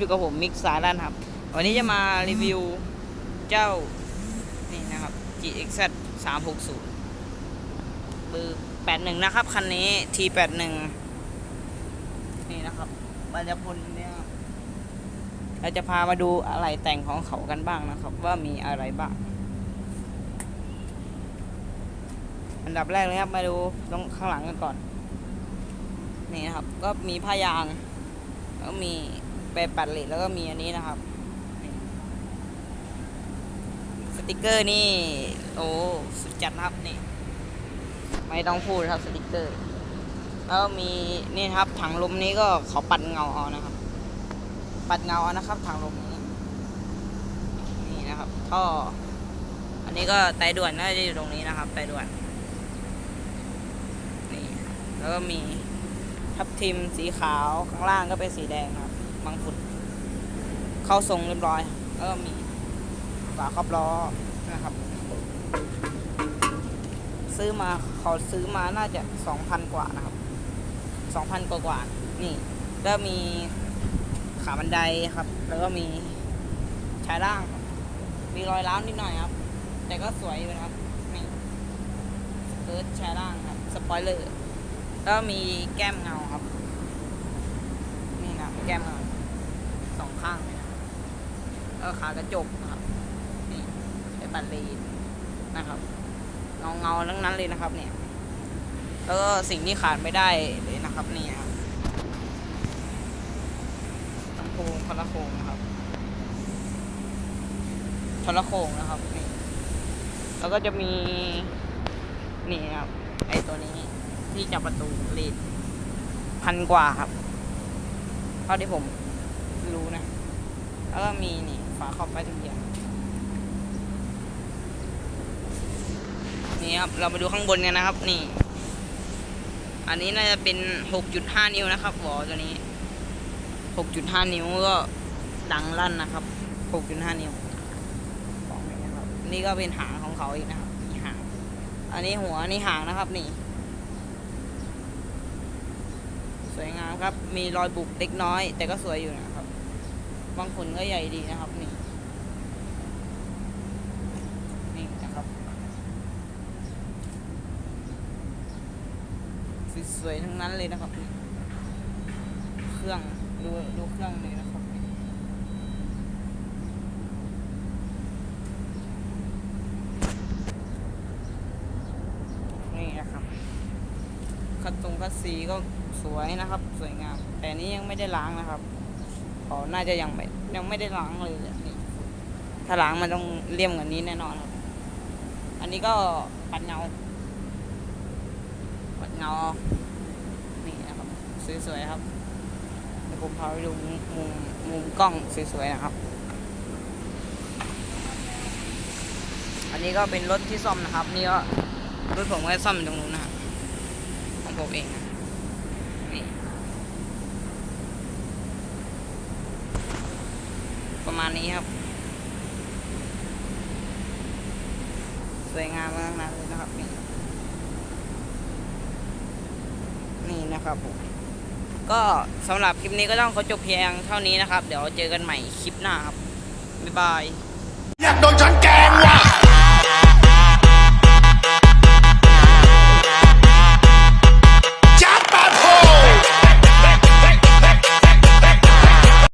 อยู่กับผมมิกซ์สารันครับ วันนี้จะมารีวิวเจ้า นี่นะครับ GX 360เบอร์81 นะครับ คันนี้ T81 นี่นะครับบรรยพลเนี่ยเราจะพามาดูอะไรแต่งของเขากันบ้างนะครับ ว่ามีอะไรบ้างอันดับแรกเลยครับมาดูตรงข้างหลังกันก่อน นี่นะครับ ก็มีผ้ายาง แล้วก็มี เปปัดเหล็กแล้วก็มีอันนี้นะครับ สติกเกอร์นี่ โอ้สุดจัดนะครับนี่ ไม่ต้องพูดครับสติกเกอร์ แล้วมีนี่ครับถังลมนี้ก็เขาปัดเงาเอานะครับ ปัดเงาเอานะครับถังลมนี้นี่นะครับท่ออันนี้ก็ไตด่วนน่าจะอยู่ตรงนี้นะครับไตด่วนนี่แล้วก็มีทับทิมสีขาวข้างล่างก็เป็นสีแดงครับ บางฝุ่นเข้าทรงเรียบร้อยแล้วก็มีฝาครอบล้อนะครับ ซื้อมาเขาซื้อมาน่าจะสองพันกว่านะครับสองพันกว่ากว่านี่ แล้วมีขาบันไดครับ แล้วก็มีชายล่าง มีรอยร้าวนิดหน่อยครับ แต่ก็สวยอยู่นะครับนี่เกิร์ดชายล่างครับสปอยเลอร์แล้วมีแก้มเงาครับ นี่นะแก้มเงา ข้างเลยนะแล้วก็ขากระจกนะครับนี่เป็นบัตรลีนนะครับเงาเงาทั้งนั้นเลยนะครับเนี่ยแล้วก็สิ่งที่ขาดไม่ได้เลยนะครับนี่ครับลำโพงคนละโคงนะครับคนละโคงนะครับนี่แล้วก็จะมีนี่ครับไอตัวนี้ที่จับประตูรีดพันกว่าครับเท่าที่ผม รู้นะ แล้วก็มีนี่ฝาครอบไปทุกอย่าง นี่ครับ เรามาดูข้างบนกันนะครับ นี่ อันนี้น่าจะเป็น 6.5 นิ้วนะครับวอตัวนี้ 6.5 นิ้วก็ดังลั่นนะครับ 6.5 นิ้วบอกเลยนะครับนี่ก็เป็นหางของเขาอีกนะครับนี่หาง อันนี้หัวอันนี่หางนะครับนี่ สวยงามครับ มีรอยบุบเล็กน้อย แต่ก็สวยอยู่นะครับ บางฝุ่นก็ใหญ่ดีนะครับนี่นี่นะครับสวยๆทั้งนั้นเลยนะครับ เครื่องดูดูเครื่องเลยนะครับนี่นะครับคัดตรงคัดสีก็สวยนะครับ สวยงาม แต่นี้ยังไม่ได้ล้างนะครับ เขาน่าจะยังไม่ยังไม่ได้ล้างเลยนี่ถ้าล้างมันต้องเลี่ยมกว่านี้แน่นอนครับ อันนี้ก็ปัดเงา ปัดเงา นี่นะครับสวยๆครับเดี๋ยวผมพาไปดูมุมมุมกล้องสวยๆนะครับ อันนี้ก็เป็นรถที่ซ่อมนะครับ นี่ก็รถผมก็ซ่อมตรงนู้นนะครับของผมเองนะนี่ประ มาณนี้ครับ สวยงามมากนะเลยนะครับนี่นี่นะครับผมก็สำหรับคลิปนี้ก็ต้องขอจบเพียงเท่านี้นะครับ เดี๋ยวเจอกันใหม่คลิปหน้าครับ บ๊ายบาย อยากโดนฉันแก